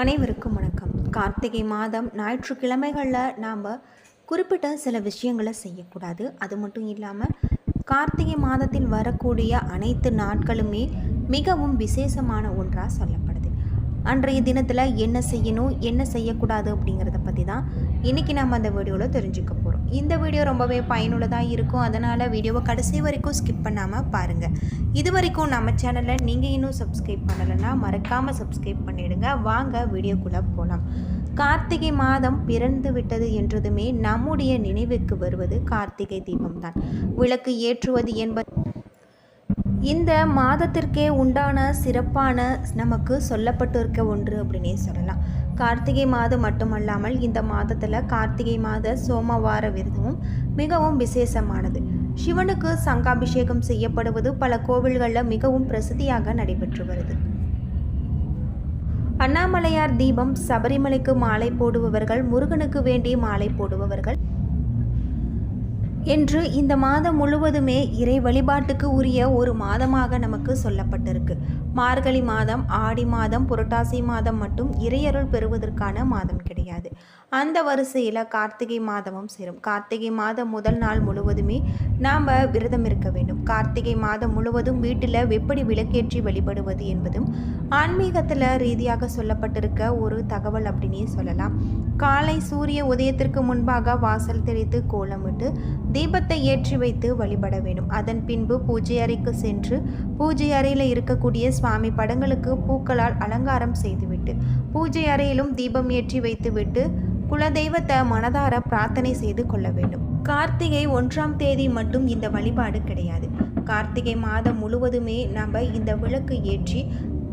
அனைவருக்கும் வணக்கம். கார்த்திகை மாதம் ஞாயிற்றுக்கிழமைகளில் நாம் குறிப்பிட்ட சில விஷயங்களை செய்யக்கூடாது. அது மட்டும் இல்லாமல் கார்த்திகை மாதத்தில் வரக்கூடிய அனைத்து நாட்களுமே மிகவும் விசேஷமான ஒன்றாக சொல்லலாம். அன்றைய தினத்தில் என்ன செய்யணும் என்ன செய்யக்கூடாது அப்படிங்கிறத பற்றி தான் இன்றைக்கி நம்ம அந்த வீடியோவில் தெரிஞ்சுக்க போகிறோம் இந்த வீடியோ ரொம்பவே பயனுள்ளதாக இருக்கும். அதனால் வீடியோவை கடைசி வரைக்கும் ஸ்கிப் பண்ணாமல் பாருங்கள் இது வரைக்கும் நம்ம சேனலை நீங்கள் இன்னும் சப்ஸ்கிரைப் பண்ணலைன்னா மறக்காமல் சப்ஸ்கிரைப் பண்ணிடுங்க. வாங்க வீடியோக்குள்ளே போகலாம் கார்த்திகை மாதம் பிறந்து விட்டது என்றதுமே நம்முடைய நினைவுக்கு வருவது கார்த்திகை தீபம் தான் விளக்கு ஏற்றுவது என்பது இந்த மாதத்திற்கே உண்டான சிறப்பான நமக்கு சொல்லப்பட்டிருக்க ஒன்று அப்படின்னே சொல்லலாம். கார்த்திகை மாதம் மட்டுமல்லாமல் இந்த மாதத்தில் கார்த்திகை மாத சோமவார விரதமும் மிகவும் விசேஷமானது. சிவனுக்கு சங்காபிஷேகம் செய்யப்படுவது பல கோவில்களில் மிகவும் பிரசித்தியாக நடைபெற்று வருது. அண்ணாமலையார் தீபம் சபரிமலைக்கு மாலை போடுபவர்கள் முருகனுக்கு வேண்டி மாலை போடுபவர்கள் என்று இந்த மாதம் முழுவதுமே இறை வழிபாட்டுக்கு உரிய ஒரு மாதமாக நமக்கு சொல்லப்பட்டிருக்கு. மார்கழி மாதம் ஆடி மாதம் புரட்டாசி மாதம் மட்டும் இறையருள் பெறுவதற்கான மாதம் கிடையாது. அந்த வரிசையில் கார்த்திகை மாதமும் சேரும். கார்த்திகை மாதம் முதல் நாள் முழுவதுமே நாம் விரதம் இருக்க வேண்டும். கார்த்திகை மாதம் முழுவதும் வீட்டில் எப்படி விளக்கேற்றி வழிபடுவது என்பதும் ஆன்மீகத்தில் ரீதியாக சொல்லப்பட்டிருக்க ஒரு தகவல் அப்படின்னே சொல்லலாம். காலை சூரிய உதயத்திற்கு முன்பாக வாசல் தெளித்து கோலமிட்டு தீபத்தை ஏற்றி வைத்து வழிபட வேண்டும். அதன் பின்பு பூஜை அறைக்கு சென்று பூஜை அறையில் இருக்கக்கூடிய சுவாமி படங்களுக்கு பூக்களால் அலங்காரம் செய்துவிட்டு பூஜை அறையிலும் தீபம் ஏற்றி வைத்துவிட்டு குலதெய்வத்தை மனதார பிரார்த்தனை செய்து கொள்ள வேண்டும். கார்த்திகை ஒன்றாம் தேதி மட்டும் இந்த வழிபாடு கிடையாது. கார்த்திகை மாதம் முழுவதுமே நம்ம இந்த விளக்கு ஏற்றி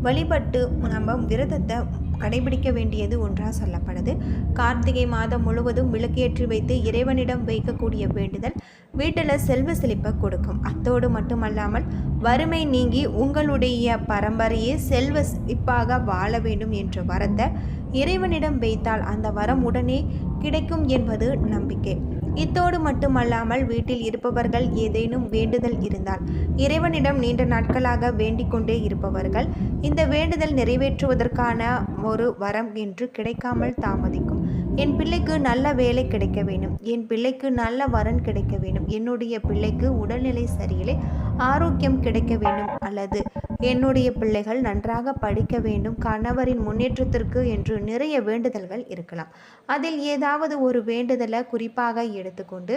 வழிபட்டு நம்ம விரதத்தை கடைபிடிக்க வேண்டியது ஒன்றாக சொல்லப்படுது. கார்த்திகை மாதம் முழுவதும் விளக்கேற்றி வைத்து இறைவனிடம் வைக்கக்கூடிய வேண்டுதல் வீட்டில் செல்வ செழிப்பை கொடுக்கும். அத்தோடு மட்டுமல்லாமல் வறுமை நீங்கி உங்களுடைய பரம்பரையே செல்வ செழிப்பாக வாழ வேண்டும் என்ற வரத்தை இறைவனிடம் வைத்தால் அந்த வரம் உடனே கிடைக்கும் என்பது நம்பிக்கை. இத்தோடு மட்டுமல்லாமல் வீட்டில் இருப்பவர்கள் ஏதேனும் வேண்டுதல் இருந்தால் இறைவனிடம் நீண்ட நாட்களாக வேண்டிக்கொண்டே இருப்பவர்கள் இந்த வேண்டுதல் நிறைவேற்றுவதற்கான ஒரு வரம் என்று கிடைக்காமல் தாமதிக்கும். என் பிள்ளைக்கு நல்ல வேலை கிடைக்க வேண்டும். என் பிள்ளைக்கு நல்ல வரன் கிடைக்க வேண்டும். என்னுடைய பிள்ளைக்கு உடல்நிலை சரியில்லை. ஆரோக்கியம் கிடைக்க வேண்டும். அல்லது என்னுடைய பிள்ளைகள் நன்றாக படிக்க வேண்டும் கணவரின் முன்னேற்றத்திற்கு என்று நிறைய வேண்டுதல்கள் இருக்கலாம். அதில் ஏதாவது ஒரு வேண்டுதலை குறிப்பாக எடுத்துக்கொண்டு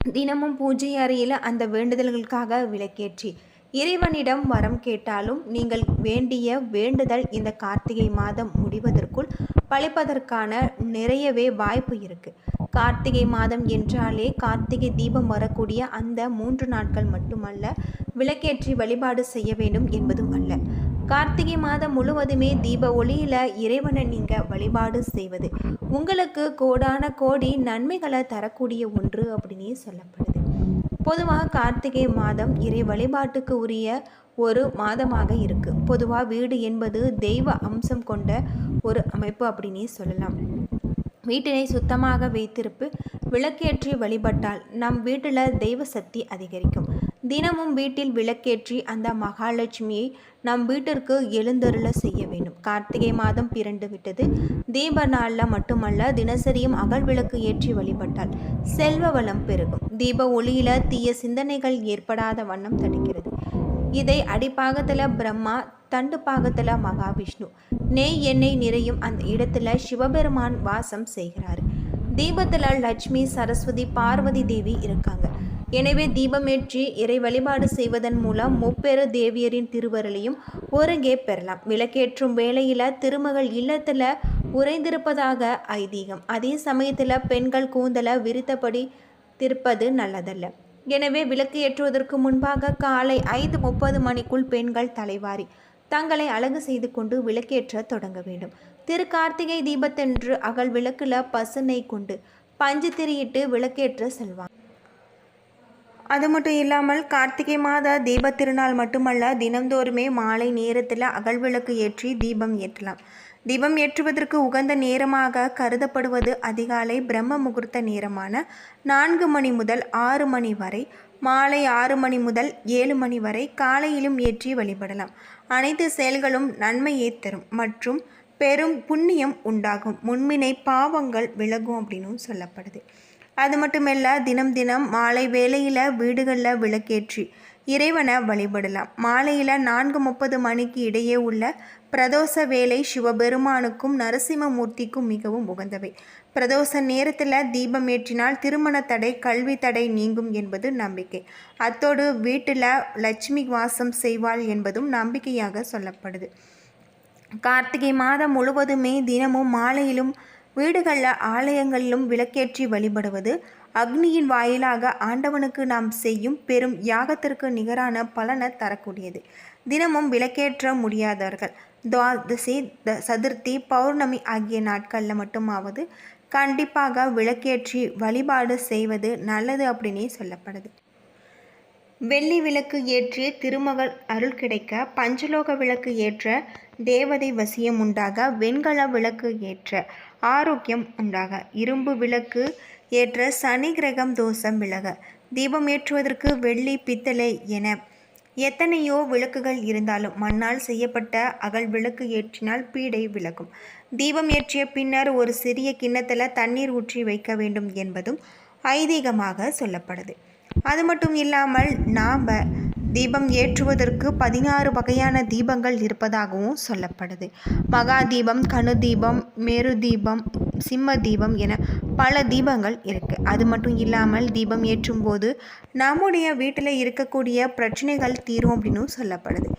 தினமும் பூஜை அறையில் அந்த வேண்டுதல்களுக்காக விளக்கேற்றி இறைவனிடம் வரம் கேட்டாலும் நீங்கள் வேண்டிய வேண்டுதல் இந்த கார்த்திகை மாதம் முடிவதற்குள் பழிப்பதற்கான நிறையவே வாய்ப்பு இருக்குது கார்த்திகை மாதம் என்றாலே கார்த்திகை தீபம் வரக்கூடிய அந்த மூன்று நாட்கள் மட்டுமல்ல விளக்கேற்றி வழிபாடு செய்ய வேண்டும் என்பதும் அல்ல. கார்த்திகை மாதம் முழுவதுமே தீப ஒளியில் இறைவனை நீங்கள் வழிபாடு செய்வது உங்களுக்கு கோடான கோடி நன்மைகளை தரக்கூடிய ஒன்று அப்படின்னே சொல்லப்படுது. பொதுவாக கார்த்திகை மாதம் இறை வழிபாட்டுக்கு உரிய ஒரு மாதமாக இருக்குது பொதுவாக வீடு என்பது தெய்வ அம்சம் கொண்ட ஒரு அமைப்பு அப்படின்னே சொல்லலாம். வீட்டினை சுத்தமாக வைத்திருப்பு விளக்கேற்றி வழிபட்டால் நம் வீட்டில் தெய்வ சக்தி அதிகரிக்கும். தினமும் வீட்டில் விளக்கேற்றி அந்த மகாலட்சுமியை நம் வீட்டிற்கு எழுந்தருள செய்ய வேண்டும். கார்த்திகை மாதம் பிறண்டு விட்டது. தீப நாளில் மட்டுமல்ல தினசரியும் அகல் விளக்கு ஏற்றி வழிபட்டால் செல்வ வளம் பெருகும். தீப ஒளியில தீய சிந்தனைகள் ஏற்படாத வண்ணம் தடுக்கிறது. இதை அடிப்பாகத்தில் பிரம்மா தண்டு பாகத்தில் மகாவிஷ்ணு. நெய் எண்ணெய் நிறையும் அந்த இடத்துல சிவபெருமான் வாசம் செய்கிறார். தீபத்தில் லட்சுமி சரஸ்வதி பார்வதி தேவி இருக்காங்க. எனவே தீபமேற்றி இறை வழிபாடு செய்வதன் மூலம் முப்பெரு தேவியரின் திருவருளையும் ஒருங்கே பெறலாம். விளக்கேற்றும் வேளையில் திருமகள் இல்லத்தில் உறைந்திருப்பதாக ஐதீகம். அதே சமயத்தில் பெண்கள் கூந்தலை விரித்தபடி திருப்பது நல்லதல்ல. எனவே விளக்கு ஏற்றுவதற்கு முன்பாக காலை ஐந்து முப்பது மணிக்குள் பெண்கள் தலைவாரி. தங்களை அழகு செய்து கொண்டு விளக்கேற்ற தொடங்க வேண்டும். திரு கார்த்திகை தீபத்தன்று அகல் விளக்கில் பசுனை கொண்டு. பஞ்சு திரியிட்டு விளக்கேற்ற செல்வாங்க. அது மட்டும் இல்லாமல் கார்த்திகை மாத தீப திருநாள் மட்டுமல்ல தினந்தோறுமே மாலை நேரத்தில் அகல் விளக்கு ஏற்றி தீபம் ஏற்றலாம். தீபம் ஏற்றுவதற்கு உகந்த நேரமாக கருதப்படுவது அதிகாலை பிரம்ம முகூர்த்த நேரமான நான்கு மணி முதல் ஆறு மணி வரை மாலை ஆறு மணி முதல் ஏழு மணி வரை காலையிலும் ஏற்றி வழிபடலாம். அனைத்து செயல்களும் நன்மையே தரும் மற்றும் பெரும் புண்ணியம் உண்டாகும். முன்மினை பாவங்கள் விலகும் அப்படின்னும் சொல்லப்படுது. அது மட்டுமல்ல தினம் தினம் மாலை வேளையில் வீடுகளில் விளக்கேற்றி இறைவனை வழிபடலாம். மாலையில் நான்கு முப்பது மணிக்கு இடையே உள்ள பிரதோஷ வேலை சிவபெருமானுக்கும் நரசிம்மமூர்த்திக்கும் மிகவும் உகந்தவை. பிரதோஷ நேரத்தில் தீபம் ஏற்றினால் திருமண தடை கல்வி தடை நீங்கும் என்பது நம்பிக்கை. அத்தோடு வீட்டில் லட்சுமி வாசம் செய்வாள் என்பதும் நம்பிக்கையாக சொல்லப்படுது. கார்த்திகை மாதம் முழுவதுமே தினமும் மாலையிலும் வீடுகளில் ஆலயங்களிலும் விளக்கேற்றி வழிபடுவது அக்னியின் வாயிலாக ஆண்டவனுக்கு நாம் செய்யும் பெரும் யாகத்திற்கு நிகரான பலனை தரக்கூடியது. தினமும் விளக்கேற்ற முடியாதவர்கள். துவாதசி த சதுர்த்தி பௌர்ணமி ஆகிய நாட்களில் மட்டுமாவது கண்டிப்பாக விளக்கேற்றி வழிபாடு செய்வது நல்லது அப்படின்னே சொல்லப்படுது. வெள்ளி விளக்கு ஏற்றி திருமகள் அருள் கிடைக்க பஞ்சலோக விளக்கு ஏற்ற தேவதை வசியம் உண்டாக வெண்கல விளக்கு ஏற்ற ஆரோக்கியம் உண்டாக இரும்பு விளக்கு ஏற்ற சனி கிரகம் தோஷம் விலக தீபம் ஏற்றுவதற்கு வெள்ளி பித்தளை என எத்தனையோ விளக்குகள் இருந்தாலும் மண்ணால் செய்யப்பட்ட அகல் விளக்கு ஏற்றினால் பீடை விளக்கும் தீபம் ஏற்றிய பின்னர் ஒரு சிறிய கிண்ணத்தில் தண்ணீர் ஊற்றி வைக்க வேண்டும் என்பதும் ஐதீகமாக சொல்லப்படுது. அது மட்டும் இல்லாமல் நாம் தீபம் ஏற்றுவதற்கு பதினாறு வகையான தீபங்கள் இருப்பதாகவும் சொல்லப்படுது. மகா தீபம் கணு தீபம் மேரு தீபம் சிம்ம தீபம் என பல தீபங்கள் இருக்குது அது மட்டும் இல்லாமல் தீபம் ஏற்றும் போது நம்முடைய வீட்டில் இருக்கக்கூடிய பிரச்சனைகள் தீரும் அப்படின்னு சொல்லப்படுது.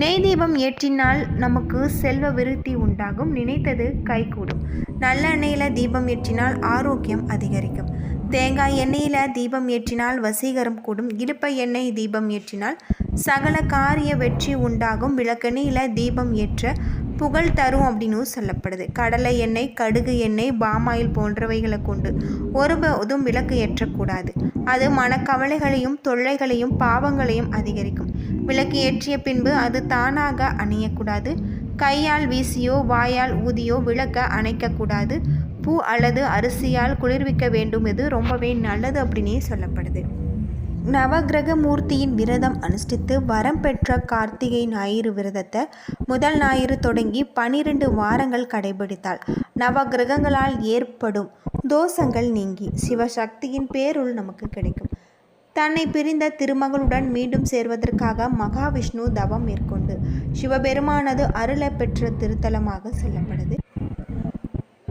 நெய் தீபம் ஏற்றினால் நமக்கு செல்வ விருத்தி உண்டாகும். நினைத்தது கைகூடும். நல்லெண்ணெயில் தீபம் ஏற்றினால் ஆரோக்கியம் அதிகரிக்கும். தேங்காய் எண்ணெயில் தீபம் ஏற்றினால் வசீகரம் கூடும். இடுப்பை எண்ணெய் தீபம் ஏற்றினால் சகல காரிய வெற்றி உண்டாகும். விளக்கெண்ணெயில் தீபம் ஏற்ற புகழ் தரும் அப்படின்னு சொல்லப்படுது. கடலை எண்ணெய் கடுகு எண்ணெய் பாமாயில் போன்றவைகளை கொண்டு ஒருபோதும் விளக்கு ஏற்றக்கூடாது. அது மனக்கவலைகளையும் தொல்லைகளையும் பாவங்களையும் அதிகரிக்கும். விளக்கு ஏற்றிய பின்பு அது தானாக அணையக்கூடாது. கையால் வீசியோ வாயால் ஊதியோ விளக்க அணைக்கக்கூடாது. பூ அல்லது அரிசியால் குளிர்விக்க வேண்டும். இது ரொம்பவே நல்லது அப்படின்னே சொல்லப்படுது. நவகிரக மூர்த்தியின் விரதம் அனுஷ்டித்து வரம் பெற்ற கார்த்திகை ஞாயிறு விரதத்தை முதல் ஞாயிறு தொடங்கி பனிரெண்டு வாரங்கள் கடைபிடித்தால் நவகிரகங்களால் ஏற்படும் தோஷங்கள் நீங்கி சிவசக்தியின் பேருள் நமக்கு கிடைக்கும். தன்னை பிரிந்த திருமகளுடன் மீண்டும் சேர்வதற்காக மகாவிஷ்ணு தவம் மேற்கொண்டு சிவபெருமானது அருளை பெற்ற திருத்தலமாக சொல்லப்படுது.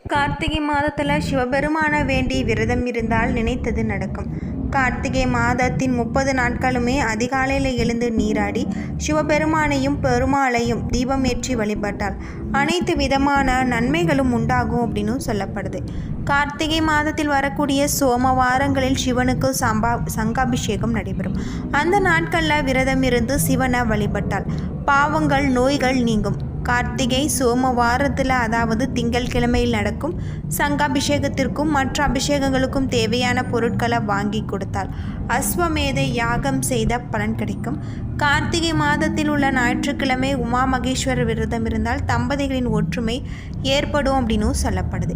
கார்த்திகை மாதத்தில் சிவபெருமான வேண்டி விரதம் இருந்தால் நினைத்தது நடக்கும். கார்த்திகை மாதத்தின் முப்பது நாட்களுமே அதிகாலையில் எழுந்து நீராடி சிவபெருமானையும் பெருமாளையும் தீபம் ஏற்றி வழிபட்டால் அனைத்து விதமான நன்மைகளும் உண்டாகும் அப்படின்னு சொல்லப்படுது. கார்த்திகை மாதத்தில் வரக்கூடிய சோமவாரங்களில் சிவனுக்கு சம்பா சங்காபிஷேகம் நடைபெறும். அந்த நாட்களில் விரதம் இருந்து சிவனை வழிபட்டால் பாவங்கள் நோய்கள் நீங்கும். கார்த்திகை சோமவாரத்தில் அதாவது திங்கள்கிழமையில் நடக்கும் சங்காபிஷேகத்திற்கும் மற்ற அபிஷேகங்களுக்கும் தேவையான பொருட்களை வாங்கி கொடுத்தால் அஸ்வமேதை யாகம் செய்த பலன் கிடைக்கும். கார்த்திகை மாதத்தில் உள்ள ஞாயிற்றுக்கிழமை உமா மகேஸ்வரர் விரதம் இருந்தால் தம்பதிகளின் ஒற்றுமை ஏற்படும் அப்படின்னும் சொல்லப்படுது.